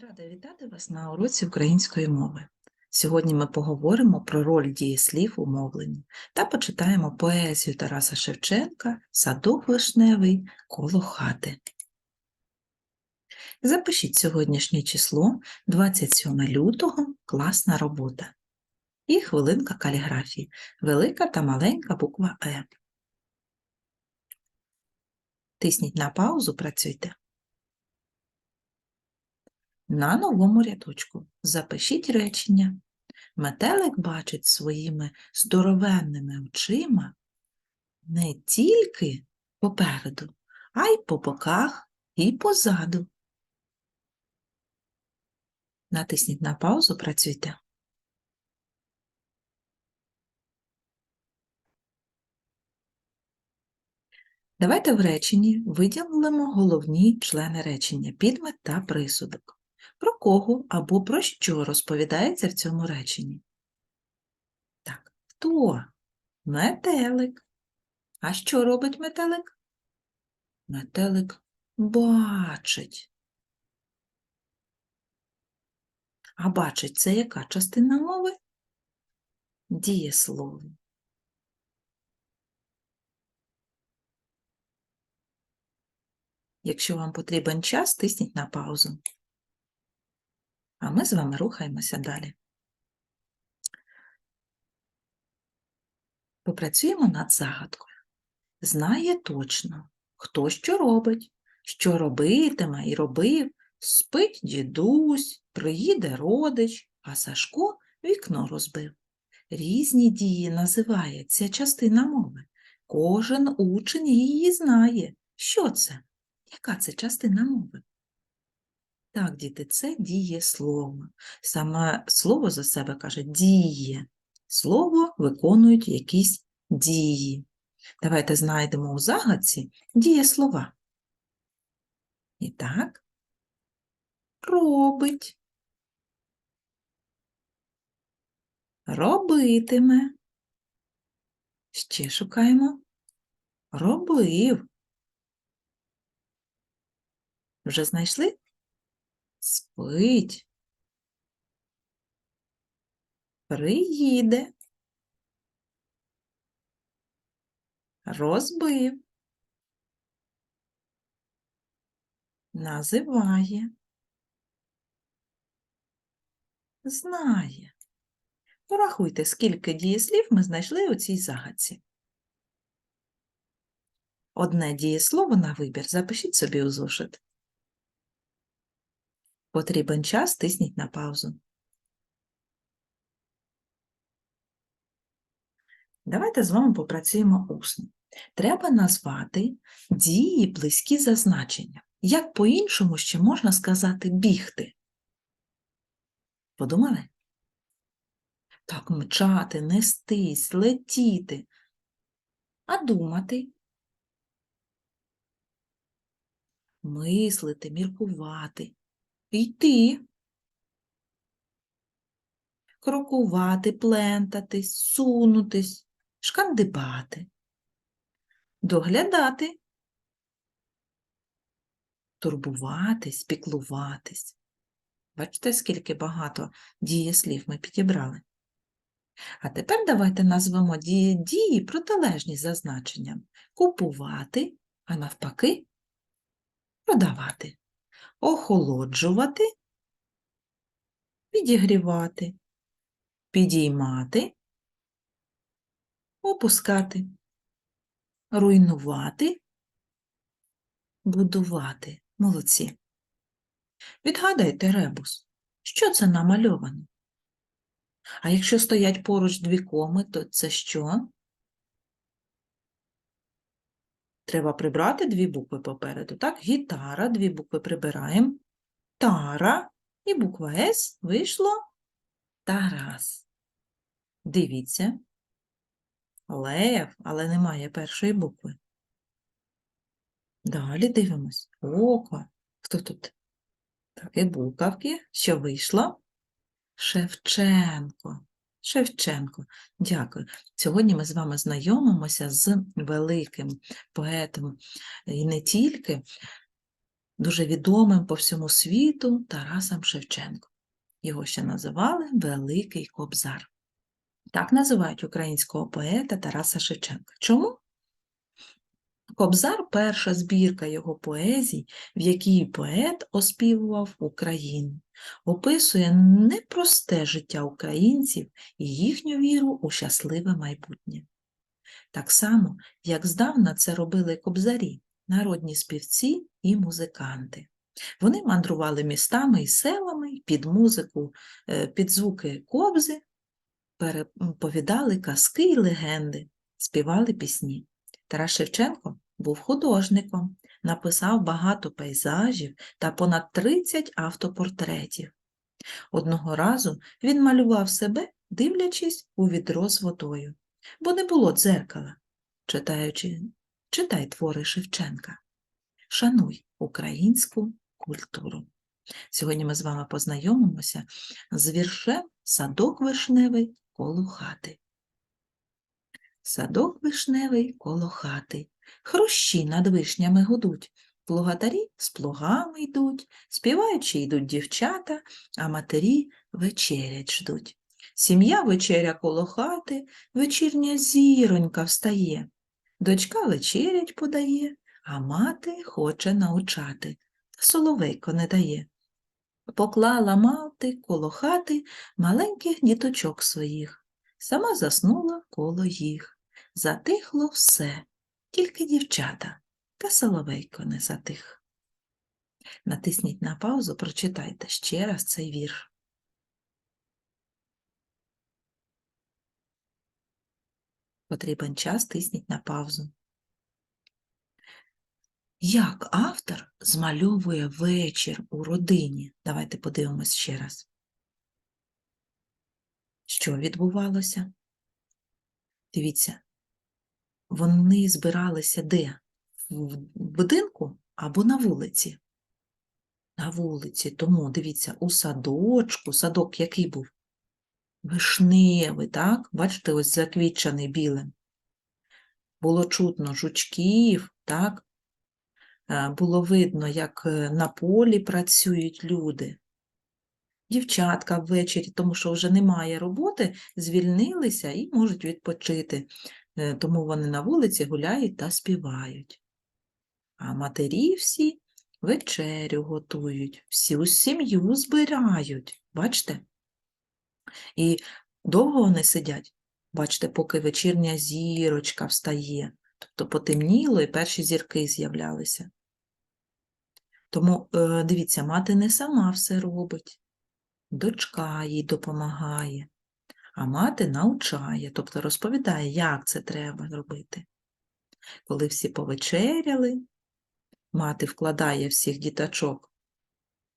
Рада вітати вас на уроці української мови. Сьогодні ми поговоримо про роль дієслів у мовленні та почитаємо поезію Тараса Шевченка Садок вишневий коло хати. Запишіть сьогоднішнє число 27 лютого класна робота. І хвилинка каліграфії. Велика та маленька буква Е. Тисніть на паузу, працюйте. На новому рядочку запишіть речення. Метелик бачить своїми здоровенними очима не тільки попереду, а й по боках і позаду. Натисніть на паузу, працюйте. Давайте в реченні виділимо головні члени речення, підмет та присудок. Про кого або про що розповідається в цьому реченні? Так, хто? Метелик. А що робить метелик? Метелик бачить. А бачить це яка частина мови? Дієслово. Якщо вам потрібен час, тисніть на паузу. А ми з вами рухаємося далі. Попрацюємо над загадкою. Знає точно, хто що робить, що робитиме і робив, спить дідусь, приїде родич, а Сашко вікно розбив. Різні дії називає ця частина мови. Кожен учень її знає. Що це? Яка це частина мови? Так, діти, це дієслово. Саме слово за себе каже діє. Слово виконують якісь дії. Давайте знайдемо у загадці дієслова. І так, робить, робитиме. Ще шукаємо. Робив. Вже знайшли? Спить. Приїде. Розбив. Називає. Знає. Порахуйте, скільки дієслів ми знайшли у цій загадці. Одне дієслово на вибір запишіть собі у зошит. Потрібен час, тисніть на паузу. Давайте з вами попрацюємо усно. Треба назвати дії близькі за значенням. Як по-іншому ще можна сказати бігти? Подумали? Так, мчати, нестись, летіти. А думати? Мислити, міркувати. Йти. Крокувати, плентатись, сунутись, шкандибати. Доглядати. Турбуватись, піклуватись. Бачите, скільки багато дієслів ми підібрали. А тепер давайте назвемо дії, дії протилежні за значенням. Купувати, а навпаки, продавати охолоджувати, підігрівати, підіймати, опускати, руйнувати, будувати. Молодці. Відгадайте ребус, що це намальовано? А якщо стоять поруч дві коми, то це що? Треба прибрати дві букви попереду. Так, гітара, дві букви прибираємо. Тара і буква С вийшло Тарас. Дивіться. Лев, але немає першої букви. Далі дивимось. Око. Хто тут? Так, і букавки. Що вийшло? Шевченко. Шевченко. Дякую. Сьогодні ми з вами знайомимося з великим поетом і не тільки дуже відомим по всьому світу Тарасом Шевченком. Його ще називали Великий Кобзар. Так називають українського поета Тараса Шевченка. Чому? Кобзар перша збірка його поезій, в якій поет оспівував Україну, описує непросте життя українців і їхню віру у щасливе майбутнє. Так само, як здавна це робили кобзарі, народні співці і музиканти. Вони мандрували містами і селами під музику, е, під звуки кобзи, переповідали казки й легенди, співали пісні. Тарас Шевченко був художником, написав багато пейзажів та понад 30 автопортретів. Одного разу він малював себе, дивлячись у відро з водою, бо не було дзеркала. Читаючи, читай твори Шевченка. Шануй українську культуру. Сьогодні ми з вами познайомимося з віршем Садок вишневий коло хати. Садок вишневий коло хати, хрущі над вишнями гудуть, плугатарі з плугами йдуть, співаючи йдуть дівчата, а матері вечерять ждуть. Сім'я вечеря коло хати, вечірня зіронька встає. Дочка вечерять подає, а мати хоче научати, соловейко не дає. Поклала мати коло хати маленьких діточок своїх, сама заснула коло їх. Затихло все, тільки дівчата, та соловейко не затих. Натисніть на паузу, прочитайте ще раз цей вірш. Потрібен час, тисніть на паузу. Як автор змальовує вечір у родині? Давайте подивимось ще раз. Що відбувалося? Дивіться, вони збиралися де? В будинку або на вулиці? На вулиці, тому дивіться, у садочку, садок який був? Вишневий, так? Бачите, ось заквітчений білим. Було чутно жучків, так? Е, Було видно, як е, на полі працюють люди. Дівчатка ввечері, тому що вже немає роботи, звільнилися і можуть відпочити. Е, Тому вони на вулиці гуляють та співають. А матері всі вечерю готують, всю сім'ю збирають. Бачите? І довго вони сидять, бачите, поки вечірня зірочка встає, тобто потемніло і перші зірки з'являлися. Тому, е, дивіться, мати не сама все робить, дочка їй допомагає, а мати навчає, тобто розповідає, як це треба робити. Коли всі повечеряли, мати вкладає всіх діточок,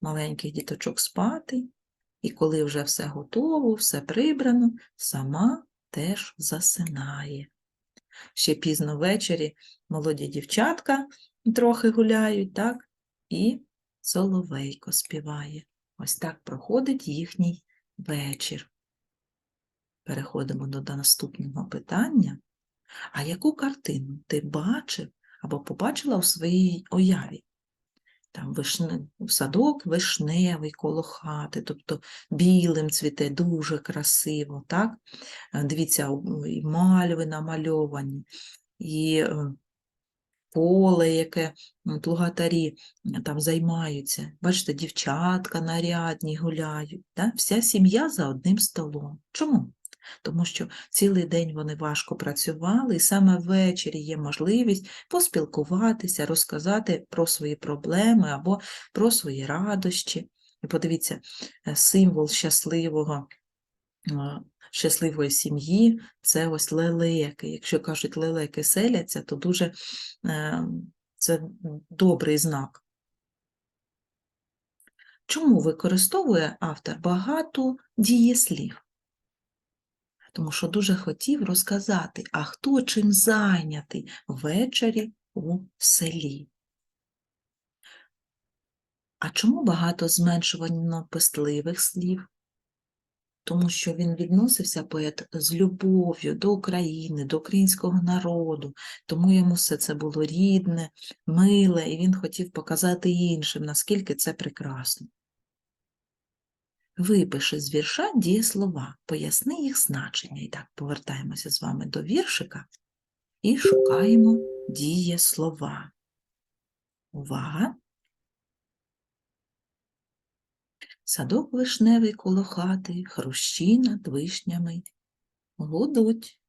маленьких діточок спати, і коли вже все готово, все прибрано, сама теж засинає. Ще пізно ввечері молоді дівчатка трохи гуляють, так? І соловейко співає. Ось так проходить їхній вечір. Переходимо до наступного питання. А яку картину ти бачив або побачила у своїй уяві? Там вишне, садок вишневий коло хати, тобто білим цвіте, дуже красиво, так? Е, Дивіться, і мальви намальовані, і е, поле, яке плугатарі там займаються. Бачите, дівчатка нарядні гуляють, так? Вся сім'я за одним столом. Чому? Тому що цілий день вони важко працювали, і саме ввечері є можливість поспілкуватися, розказати про свої проблеми або про свої радощі. І подивіться, е, символ щасливого, е, щасливої сім'ї це ось лелеки. Якщо кажуть, лелеки селяться, то дуже е, це добрий знак. Чому використовує автор багато дієслів? Тому що дуже хотів розказати, а хто чим зайнятий ввечері у селі. А чому багато зменшувано пестливих слів? тому що він відносився поет з любов'ю до України, до українського народу, тому йому все це було рідне, миле, і він хотів показати іншим, наскільки це прекрасно. Випиши з вірша дієслова, поясни їх значення. І так, повертаємося з вами до віршика і шукаємо дієслова. Увага! Садок вишневий коло хати, хрущі над вишнями гудуть.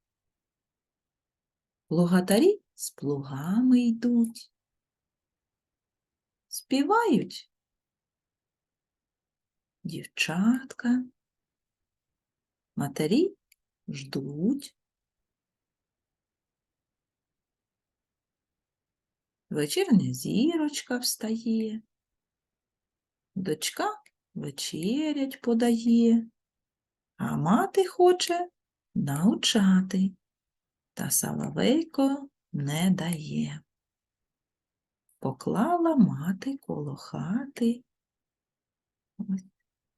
Плугатарі з плугами йдуть. Співають дівчатка, матері ждуть. Вечірня зірочка встає, дочка вечерять подає, а мати хоче научати, та Соловейко не дає. Поклала мати коло хати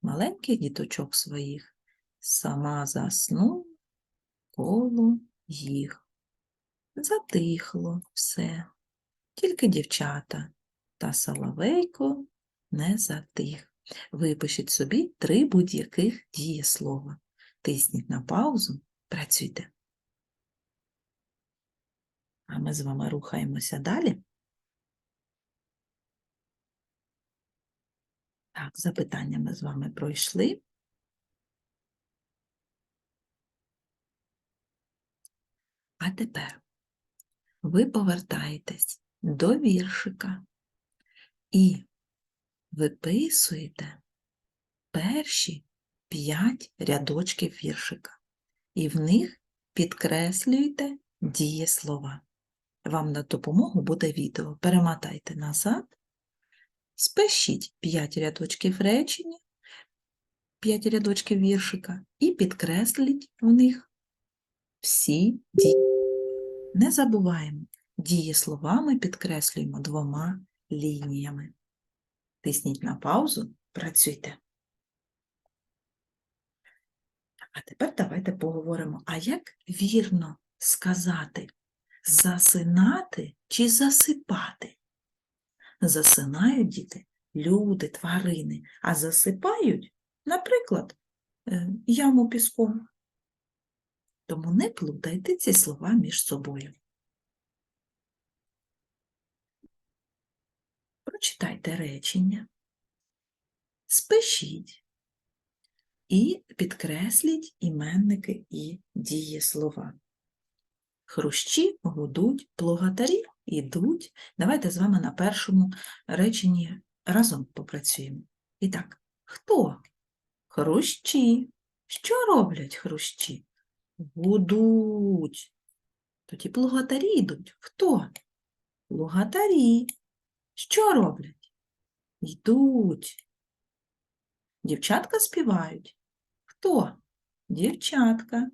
маленьких діточок своїх, сама заснув коло їх. Затихло все, тільки дівчата та Соловейко не затих. Випишіть собі три будь-яких дієслова. Тисніть на паузу, працюйте. А ми з вами рухаємося далі. Так, запитання ми з вами пройшли. А тепер ви повертаєтесь до віршика і виписуєте перші п'ять рядочків віршика, і в них підкреслюєте дієслова. Вам на допомогу буде відео. Перемотайте назад, спишіть 5 рядочків речення, 5 рядочків віршика і підкресліть в них всі дії. Не забуваємо, дієсловами підкреслюємо двома лініями. Тисніть на паузу, працюйте. А тепер давайте поговоримо, а як вірно сказати засинати чи засипати? Засинають діти люди, тварини, а засипають, наприклад, е, яму піском. Тому не плутайте ці слова між собою. Прочитайте речення, спишіть і підкресліть іменники і дієслова. Хрущі гудуть, плугатарі ідуть. Давайте з вами на першому реченні разом попрацюємо. І так, хто? Хрущі. Що роблять хрущі? Гудуть. Тоді плугатарі йдуть. Хто? Плугатарі. Що роблять? Йдуть. Дівчатка співають. Хто? Дівчатка.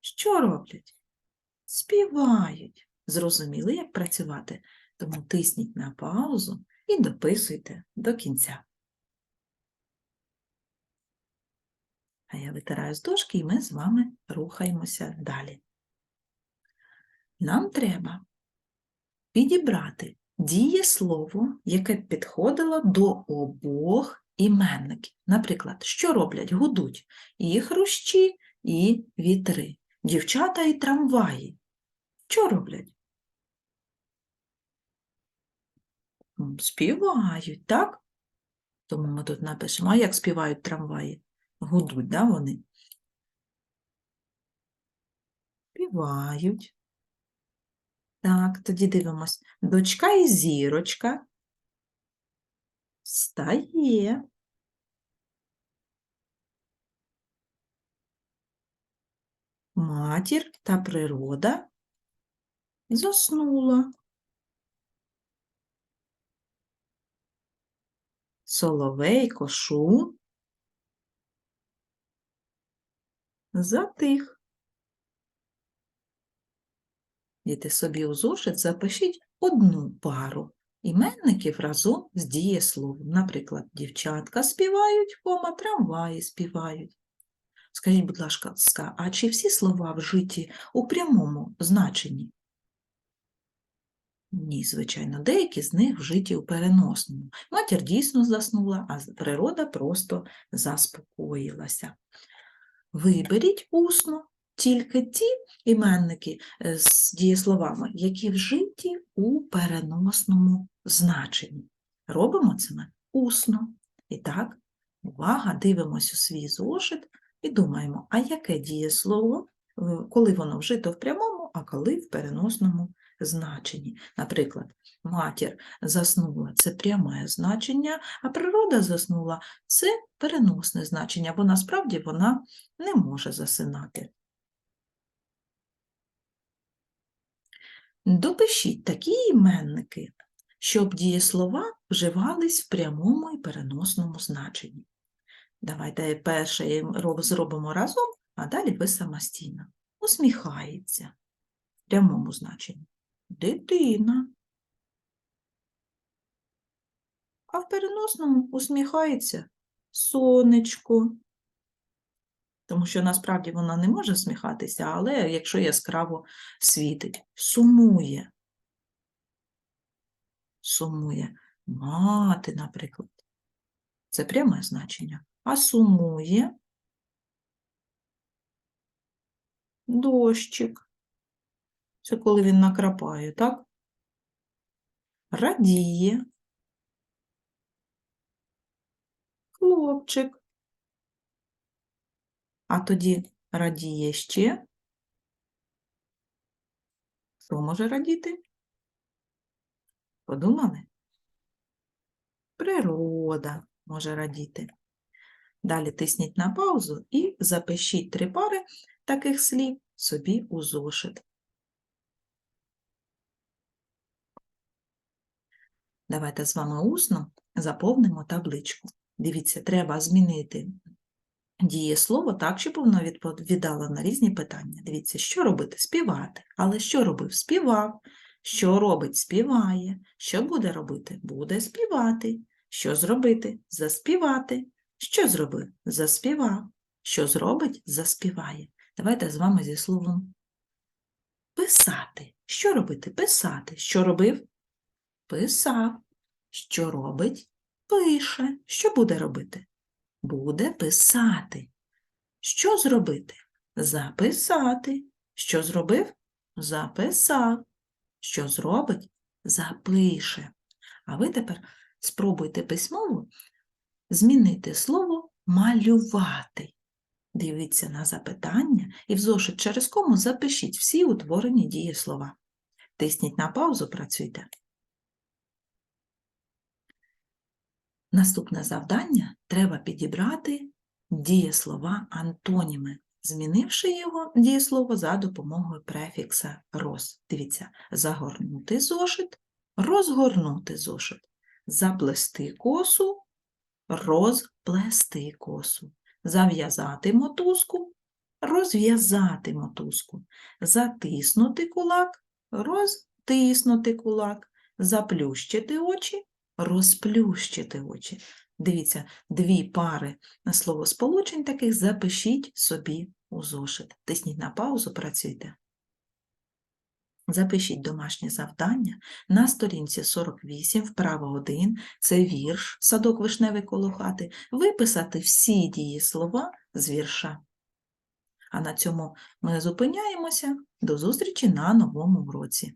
Що роблять? Співають. Зрозуміли, як працювати? Тому тисніть на паузу і дописуйте до кінця. А я витираю з дошки, і ми з вами рухаємося далі. Нам треба підібрати дієслово, яке підходило до обох іменників. Наприклад, що роблять? Гудуть і хрущі, і вітри, дівчата і трамваї. Що роблять? Співають, так? Тому ми тут напишемо, а як співають трамваї? Гудуть, да, вони? Співають. Так, тоді дивимось. Дочка і зірочка встає. Матір та природа заснула. Соловейко шум затих. Діти собі у зошит запишіть одну пару іменників разом з дієсловом. Наприклад, дівчатка співають, кома, трамваї співають. Скажіть, будь ласка, ска- а чи всі слова вжиті у прямому значенні? Ні, звичайно, деякі з них вжиті у переносному. Матір дійсно заснула, а природа просто заспокоїлася. Виберіть усно тільки ті іменники е, з дієсловами, які вжиті у переносному значенні. Робимо це ми усно. І так, увага, дивимося у свій зошит і думаємо, а яке дієслово, коли воно вжито в прямому, а коли в переносному значенні. Наприклад, матір заснула це пряме значення, а природа заснула це переносне значення, бо насправді вона не може засинати. Допишіть такі іменники, щоб дієслова вживались в прямому і переносному значенні. Давайте перше зробимо разом, а далі ви самостійно. Усміхається в прямому значенні. Дитина. А в переносному усміхається сонечко. Тому що насправді вона не може сміхатися, але якщо яскраво світить, сумує. Сумує мати, наприклад. Це пряме значення. А сумує дощик. Це коли він накрапає, так? Радіє хлопчик. А тоді радіє ще. Хто може радіти? Подумали? Природа може радіти. Далі тисніть на паузу і запишіть три пари таких слів собі у зошит. Давайте з вами усно заповнимо табличку. Дивіться, треба змінити дієслово так, щоб воно відповідало на різні питання. Дивіться, що робити? Співати. Але що робив? Співав. Що робить? Співає. Що буде робити? Буде співати. Що зробити? Заспівати. Що зробив? Заспівав. Що зробить? Заспіває. Давайте з вами зі словом писати. Що робити? Писати. Що робив? Писав. Що робить? Пише. Що буде робити? Буде писати. Що зробити? Записати. Що зробив? Записав. Що зробить? Запише. А ви тепер спробуйте письмово змінити слово малювати. Дивіться на запитання і в зошит через кому запишіть всі утворені дієслова. Тисніть на паузу, працюйте. Наступне завдання. Треба підібрати дієслова антоніми, змінивши його дієслово за допомогою префікса роз. Дивіться, загорнути зошит, розгорнути зошит, заплести косу, розплести косу, зав'язати мотузку, розв'язати мотузку, затиснути кулак, розтиснути кулак, заплющити очі, розплющити очі. Дивіться, дві пари словосполучень таких запишіть собі у зошит. Тисніть на паузу, працюйте. Запишіть домашнє завдання на сторінці 48, вправо 1, це вірш, садок вишневий коло хати, виписати всі дієслова з вірша. А на цьому ми зупиняємося. До зустрічі на новому уроці.